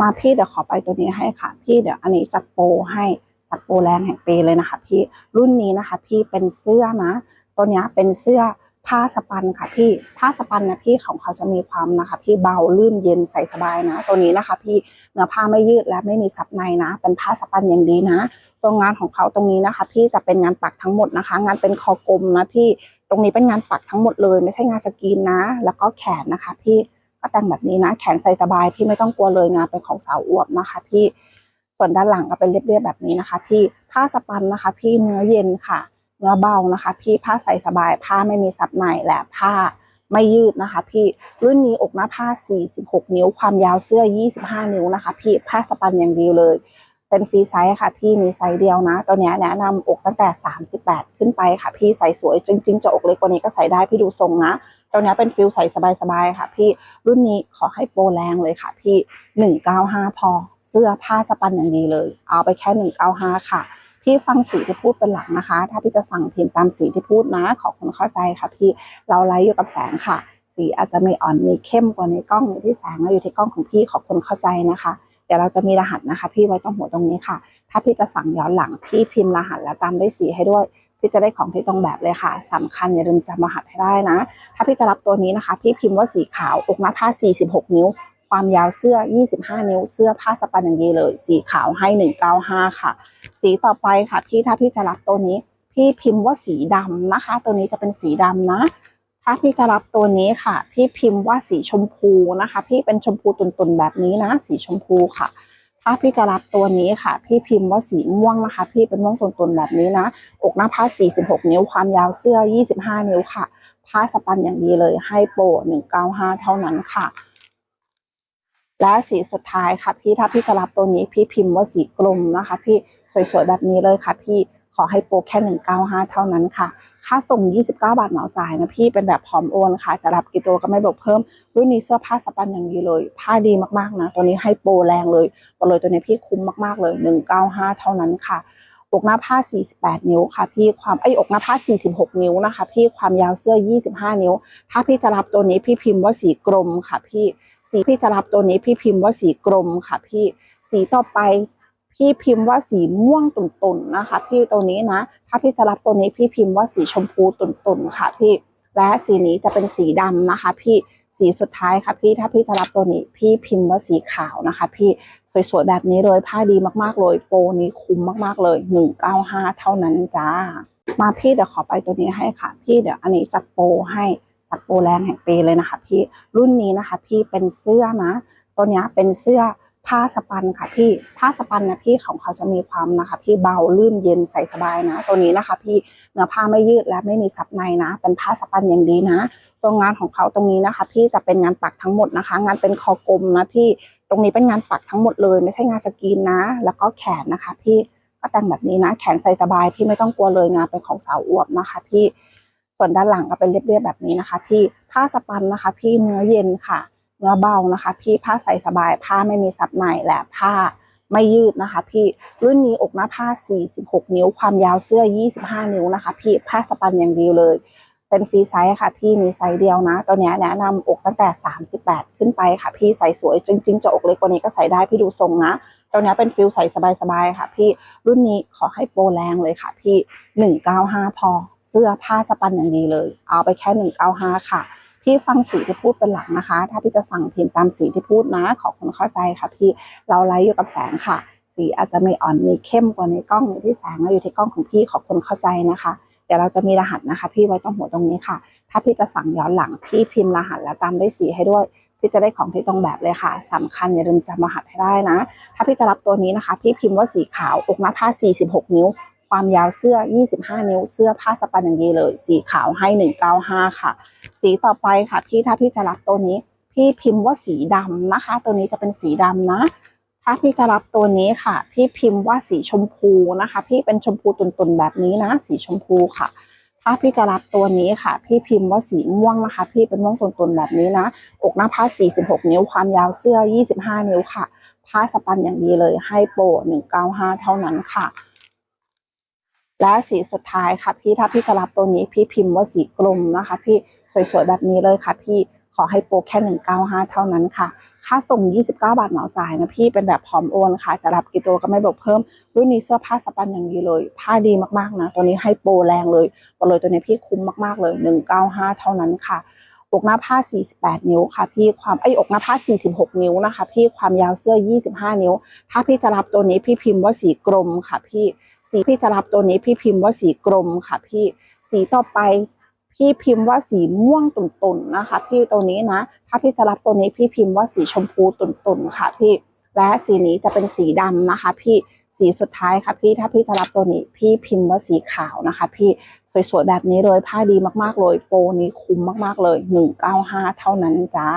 มาพี่เดี๋ยวขอไปตัวนี้ให้ค่ะ พี่เดี๋ยวอันนี้จัดโปรให้จัดโปรแรงแห่งปีเลยนะคะ พี่รุ่นนี้นะคะ พี่เป็นเสื้อนะตัวนี้เป็นเสื้อผ้าสปันค่ะ พี่ผ้าสปันนะพี่ของเขาจะมีความนะคะ พี่เบาลื่นเย็นใส่สบายนะ ตัวนี้นะคะ พี่เนื้อผ้าไม่ยืดและไม่มีซับในนะ เป็นผ้าสปันอย่างดีนะตรงงานของเขาตรงนี้นะคะ พี่จะเป็นงานปักทั้งหมดนะคะ งานเป็นคอกลมนะพี่ตรงนี้เป็นงานปักทั้งหมดเลย ไม่ใช่งานสกรีนนะ แล้วก็แขนนะคะ พี่ ก็แต่งแบบนี้นะแขนใส่สบายพี่ไม่ต้องกลัวเลยงานเป็นของสาวอวบนะคะพี่ส่วนด้านหลังก็เป็นเรียบๆแบบนี้นะคะ พี่ผ้าสปันนะคะ พี่เนื้อเย็นค่ะเนื้อเบานะคะ พี่ผ้าใส่สบายผ้าไม่มีซับในและผ้าไม่ยืดนะคะ พี่รุ่นนี้อกหน้าผ้า 46 นิ้ว ความยาวเสื้อ 25 นิ้วนะคะ พี่ผ้าสปันอย่างดีเลย เป็นฟรีไซส์ค่ะ พี่มีไซส์เดียวนะ ตัวนี้แนะนำอกตั้งแต่ 38 ขึ้นไปค่ะ พี่ใส่สวยจริง ๆ จะอกเล็กกว่านี้ก็ใส่ได้พี่ดูทรงนะ ตัวนี้เป็นฟิลใส่สบายๆค่ะ พี่รุ่นนี้ขอให้โปรแรงเลยค่ะ พี่195พอ เสื้อผ้าสปันอย่างดีเลย เอาไปแค่195ค่ะ พี่ฟังสีที่พูดเป็นหลักนะคะ ถ้าพี่จะสั่งพิมพ์ตามสีที่พูดนะ ขอคุณเข้าใจค่ะ พี่เราไลฟ์อยู่กับแสงค่ะ สีอาจจะมีอ่อนมีเข้มกว่าในกล้องที่แสงแล้วอยู่ที่กล้องของพี่ขอบคุณเข้าใจนะคะเดี๋ยวเราจะมีรหัสนะคะ พี่ไว้ตรงหัวตรงนี้ค่ะ ถ้าพี่จะสั่งย้อนหลังพี่พิมพ์รหัสแล้วตามด้วยสีให้ด้วย พี่จะได้ของที่ตรงแบบเลยค่ะสำคัญอย่าลืมจำรหัสให้ได้นะ ถ้าพี่จะรับตัวนี้นะคะ พี่พิมพ์ว่าสีขาวอกหน้าผ้า46 นิ้ว ความยาวเสื้อ 25 นิ้ว เสื้อผ้าสปันอย่างดีเลย สีขาวให้ 195 ค่ะ สีต่อไปค่ะพี่ถ้าพี่จะรับตัวนี้ พี่พิมพ์ว่าสีดำนะคะ ตัวนี้จะเป็นสีดำนะ ถ้าพี่จะรับตัวนี้ค่ะ พี่พิมพ์ว่าสีชมพูนะคะ พี่เป็นชมพูตุนๆแบบนี้นะ สีชมพูค่ะ ถ้าพี่จะรับตัวนี้ค่ะ พี่พิมพ์ว่าสีม่วงนะคะ พี่เป็นม่วงตุนๆแบบนี้นะ อกหน้าผ้า 46 นิ้ว ความยาวเสื้อ 25 นิ้วค่ะ ผ้าสปันอย่างดีเลย ให้โปร 195 เท่านั้นค่ะ และสีสุดท้ายค่ะ พี่ถ้าพี่จะรับตัวนี้ พี่พิมพ์ว่าสีกลมนะคะ พี่สวยๆแบบนี้เลยค่ะ พี่ขอให้โปรแค่ 195 เท่านั้นค่ะ ค่าส่ง 29 บาทเหมาจ่ายนะพี่เป็นแบบพร้อมโอนค่ะ จะรับกี่ตัวก็ไม่บอกเพิ่ม รุ่นนี้เสื้อผ้าสปันอย่างดีเลย ผ้าดีมากๆนะตัวนี้ให้โปรแรงเลยบอกเลยตัวนี้พี่คุ้มมากๆเลย 195 เท่านั้นค่ะอกหน้าผ้า 48 นิ้วค่ะ พี่ความไอยอกหน้าผ้า 46 นิ้วนะคะ พี่ความยาวเสื้อ 25 นิ้ว ถ้าพี่จะรับตัวนี้พี่พิมพ์ว่าสีกรมค่ะ พี่สีพี่จะรับตัวนี้พี่พิมพ์ว่าสีกรมค่ะ พี่สีต่อไป พี่พิมพ์ว่าสีม่วงตุ่นๆนะคะ พี่ตัวนี้นะ ถ้าพี่จะรับตัวนี้พี่พิมพ์ว่าสีชมพูตุ่นๆค่ะ พี่และสีนี้จะเป็นสีดำนะคะ พี่สีสุดท้ายค่ะพี่ถ้าพี่จะรับตัวนี้พี่พิมพ์ว่าสีขาวนะคะ พี่สวยๆแบบนี้เลยผ้าดีมากๆเลยโปรนี้คุ้มมากๆเลย 195 เท่านั้นจ้า มาพี่เดี๋ยวขอไปตัวนี้ให้ค่ะ พี่เดี๋ยวอันนี้จัดโปรให้จัดโปรแรงแห่งปีเลยนะคะ พี่รุ่นนี้นะคะ พี่เป็นเสื้อนะ ตัวนี้เป็นเสื้อ ผ้าสปันค่ะพี่ผ้าสปันนะพี่ของเขาจะมีความนะคะ พี่เบาลื่นเย็นใส่สบายนะ ตัวนี้นะคะ พี่เนื้อผ้าไม่ยืดและไม่มีซับในนะ เป็นผ้าสปันอย่างดีนะตรงงานของเขาตรงนี้นะคะ พี่จะเป็นงานปักทั้งหมดนะคะ งานเป็นคอกลมนะพี่ตรงนี้เป็นงานปักทั้งหมดเลย ไม่ใช่งานสกรีนนะ แล้วก็แขนนะคะ พี่ก็แต่งแบบนี้นะ แขนใส่สบาย พี่ไม่ต้องกลัวเลยงานเป็นของสาวอวบนะคะ พี่ส่วนด้านหลังก็เป็นเรียบๆแบบนี้นะคะ พี่ผ้าสปันนะคะ พี่เนื้อเย็นค่ะ เนื้อเบานะคะ พี่ผ้าใส่สบายผ้าไม่มีซับในและผ้าไม่ยืดนะคะ พี่รุ่นนี้อกหน้าผ้า 46 นิ้ว ความยาวเสื้อ 25 นิ้วนะคะ พี่ผ้าสปันอย่างดีเลย เป็นฟรีไซส์ค่ะ พี่มีไซส์เดียวนะ ตัวนี้แนะนำอกตั้งแต่ 38 ขึ้นไปค่ะ พี่ใส่สวยจริง ๆ จะอกเล็กกว่านี้ก็ใส่ได้พี่ดูทรงนะตัวนี้เป็นฟิลใส่สบายๆค่ะ พี่รุ่นนี้ขอให้โปรแรงเลยค่ะ พี่ 195 พอ เสื้อผ้าสปันอย่างดีเลย เอาไปแค่ 195 ค่ะ พี่ฟังสีที่พูดเป็นหลักนะคะ ถ้าพี่จะสั่งพิมพ์ตามสีที่พูดนะ ขอคุณเข้าใจค่ะพี่เราไลฟ์อยู่กับแสงค่ะ สีอาจจะมีอ่อนมีเข้มกว่าในกล้องอยู่ที่แสงแล้วอยู่ที่กล้องของพี่ขอบคุณเข้าใจนะคะ เดี๋ยวเราจะมีรหัสนะคะ พี่ไว้ตรงหัวตรงนี้ค่ะ ถ้าพี่จะสั่งย้อนหลังพี่พิมพ์รหัสแล้วตามด้วยสีให้ด้วยพี่จะได้ของที่ตรงแบบเลยค่ะสำคัญอย่าลืมจำรหัสให้ได้นะ ถ้าพี่จะรับตัวนี้นะคะ พี่พิมพ์ว่าสีขาวอกหน้าผ้า 46 นิ้ว ความยาวเสื้อ 25 นิ้ว เสื้อผ้าสปันอย่างดีเลย สีขาวให้ 195 ค่ะ สีต่อไปค่ะพี่ถ้าพี่จะรับตัวนี้ พี่พิมพ์ว่าสีดำนะคะ ตัวนี้จะเป็นสีดำนะ ถ้าพี่จะรับตัวนี้ค่ะ พี่พิมพ์ว่าสีชมพูนะคะ พี่เป็นชมพูตุ่นๆแบบนี้นะ สีชมพูค่ะ ถ้าพี่จะรับตัวนี้ค่ะ พี่พิมพ์ว่าสีม่วงนะคะ พี่เป็นม่วงตุ่นๆแบบนี้นะ อกหน้าผ้า 46 นิ้วความยาวเสื้อ 25 นิ้วค่ะ ผ้าสปันอย่างดีเลยให้โปร195 เท่านั้นค่ะและสีสุดท้ายค่ะพี่ถ้าพี่จะรับตัวนี้พี่พิมพ์ว่าสีกลมนะคะ พี่ สวยๆแบบนี้เลยค่ะ พี่ขอให้โปรแค่195 เท่านั้นค่ะ ค่าส่ง 29 บาทเหมาจ่ายนะพี่เป็นแบบพร้อมโอนค่ะ จะรับกี่ตัวก็ไม่บอกเพิ่ม รุ่นนี้เสื้อผ้าสปันอย่างดีเลย ผ้าดีมากๆนะตัวนี้ให้โปรแรงเลยบอกเลยตัวนี้พี่คุ้มมากๆเลย 195 เท่านั้นค่ะอกหน้าผ้า 48 นิ้วค่ะ พี่ความไอ้อกหน้าผ้า 46 นิ้วนะคะ พี่ความยาวเสื้อ 25 นิ้ว ถ้าพี่จะรับตัวนี้พี่พิมพ์ว่าสีกรมค่ะ พี่สีพี่จะรับตัวนี้พี่พิมพ์ว่าสีกรมค่ะ พี่สีต่อไป พี่พิมพ์ว่าสีม่วงตุ่นๆนะคะ พี่ตัวนี้นะ ถ้าพี่จะรับตัวนี้พี่พิมพ์ว่าสีชมพูตุ่นๆค่ะ พี่และสีนี้จะเป็นสีดำนะคะ พี่สีสุดท้ายค่ะพี่ถ้าพี่จะรับตัวนี้พี่พิมพ์ว่าสีขาวนะคะ พี่สวยๆแบบนี้เลยผ้าดีมากๆเลยโปรนี้คุ้มมากๆเลย 195 เท่านั้นจ้า